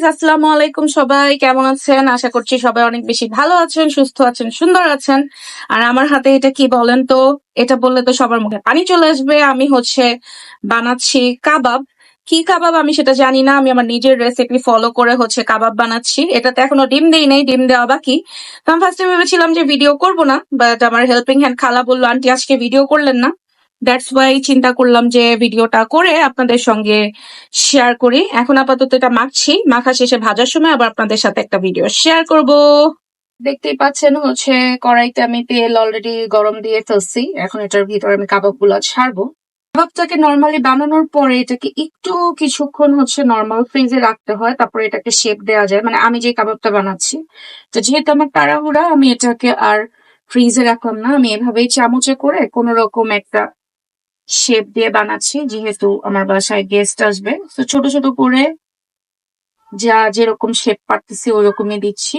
হাফিজ আসসালামু আলাইকুম সবাই। কেমন আছেন? আশা করছি সবাই অনেক বেশি ভালো আছেন, সুস্থ আছেন, সুন্দর আছেন। আর আমার হাতে এটা কি বলেন তো? এটা বললে তো সবার মুখে পানি চলে আসবে। আমি হচ্ছে বানাচ্ছি কাবাব। কি কাবাব আমি সেটা জানি না। আমি আমার নিজের রেসিপি ফলো করে হচ্ছে কাবাব বানাচ্ছি। এটাতে এখনও ডিম দেই নাই, ডিম দেওয়া বাকি। তো আমি ফার্স্টে ভেবেছিলাম যে ভিডিও করব না বাট আমার হেল্পিং হ্যান্ড খালা বলল, আন্টি, আজকে ভিডিও করলেন না। দ্যাটস ওয়াই চিন্তা করলাম যে ভিডিওটা করে আপনাদের সঙ্গে শেয়ার করি। এখন আপাতত এটা মাখছি। মাখা শেষে ভাজার সময় আবার আপনাদের সাথে একটা ভিডিও শেয়ার করব। দেখতেই পাচ্ছেন হচ্ছে কড়াইতে আমি তেল অলরেডি গরম দিয়ে ফেলছি। এখন এটার ভিতরে আমি কাবাবগুলো ছাড়বো। কাবাবটাকে নর্মালি বানানোর পরে এটাকে একটু কিছুক্ষণ হচ্ছে নর্মাল ফ্রিজে রাখতে হয়। তারপরে এটাকে শেপ দেওয়া যায়। মানে আমি যে কাবাবটা বানাচ্ছি, তো যেহেতু আমার তাড়াহুড়া, আমি এটাকে আর ফ্রিজে রাখলাম না। আমি এভাবেই চামচে করে কোন রকম একটা শেপ দিয়ে বানাচ্ছি, যেহেতু আমার বাসায় গেস্ট আসবে। তো ছোট ছোট করে যা যেরকম শেপ পারতেছি, ওরকমই দিচ্ছি।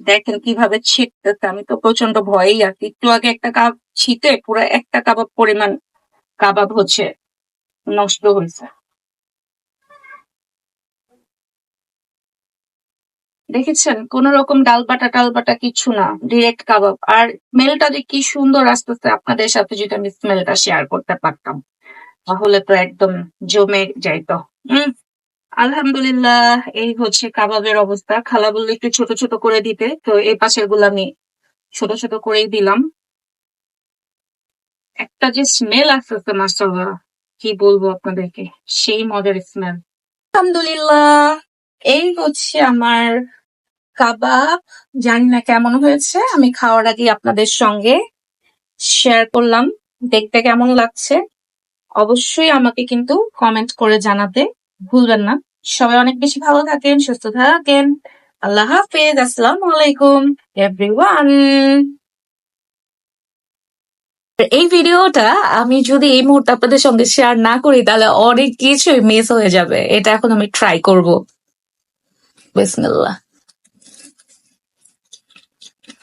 দেখেন কীভাবে ছিটতেছে আমি তো প্রচণ্ড ভয়েই আছি একটু আগে একটা কাপ ছিটে পুরো একটা কাবাব পরিমাণ কাবাব হচ্ছে, নষ্ট হয়েছে। দেখেছেন? কোন রকম ডালবাটা টালবাটা কিছু না ডিরেক্ট কাবাব। আর স্মেলটা যে কি সুন্দর আসতেছে, আপনাদের সাথে যদি আমি স্মেলটা শেয়ার করতে পারতাম। তাহলে তো একদম জমে যাইতো। উম, আলহামদুলিল্লাহ, এই হচ্ছে কাবাবের অবস্থা। খালা বললে একটু ছোট ছোট করে দিতে, তো এই পাশেরগুলো আমি ছোট ছোট করেই দিলাম। একটা যে স্মেল আসতেছে মাসাল্লাহ কি বলব আপনাদেরকে? সেই মজার স্মেল আলহামদুলিল্লাহ, এই হচ্ছে আমার কাবাব, জানি না কেমন হয়েছে, আমি খাওয়ার আগে আপনাদের সঙ্গে শেয়ার করলাম। দেখতে কেমন লাগছে? অবশ্যই আমাকে কিন্তু কমেন্ট করে জানাতে ভুলবেন না। সবাই অনেক বেশি ভালো থাকেন, সুস্থ থাকেন। আল্লাহ হাফেজ, আসসালামু আলাইকুম এভরিওয়ান এই ভিডিওটা আমি যদি এই মুহূর্তে আপনাদের সঙ্গে শেয়ার না করি, তাহলে অনেক কিছুই মিস হয়ে যাবে। এটা এখন আমি ট্রাই করব। বিসমিল্লাহ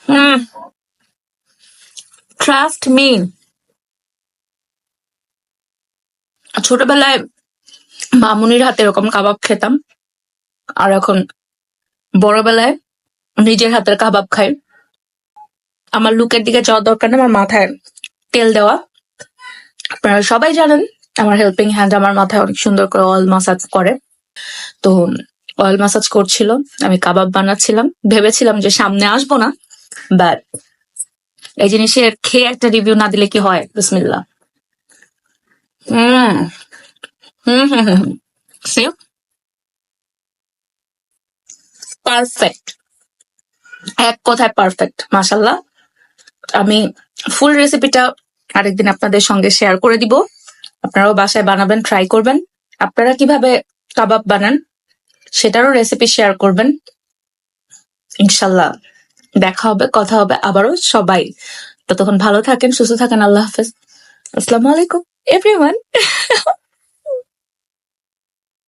হুম ট্রাস্ট মি ছোটবেলায় মামুনির হাতে এরকম কাবাব খেতাম, আর এখন বড়বেলায় নিজের হাতের কাবাব খাই। আমার লুকের দিকে যাওয়ার দরকার নেই, আমার মাথায় তেল দেওয়া। আপনারা সবাই জানেন, আমার হেল্পিং হ্যান্ড আমার মাথায় অনেক সুন্দর করে অয়েল মাসাজ করে। তো অয়েল মাসাজ করছিল, আমি কাবাব বানাচ্ছিলাম। ভেবেছিলাম যে সামনে আসব না বাট এই জিনিসের খেয়ে একটা রিভিউ না দিলে কি হয়? বিসমিল্লা হুম। হুম হুম হুম সি পারফেক্ট এক কথায় পারফেক্ট মাসাল্লাহ আমি ফুল রেসিপিটা আরেকদিন আপনাদের সঙ্গে শেয়ার করে দিব। আপনারাও বাসায় বানাবেন ট্রাই করবেন। আপনারা কীভাবে কাবাব বানান, সেটারও রেসিপি শেয়ার করবেন। ইনশাল্লাহ দেখা হবে, কথা হবে আবারও সবাই। ততক্ষণ ভালো থাকেন, সুস্থ থাকেন, আল্লাহ হাফেজ। আসসালামু আলাইকুম। এভরিওয়ান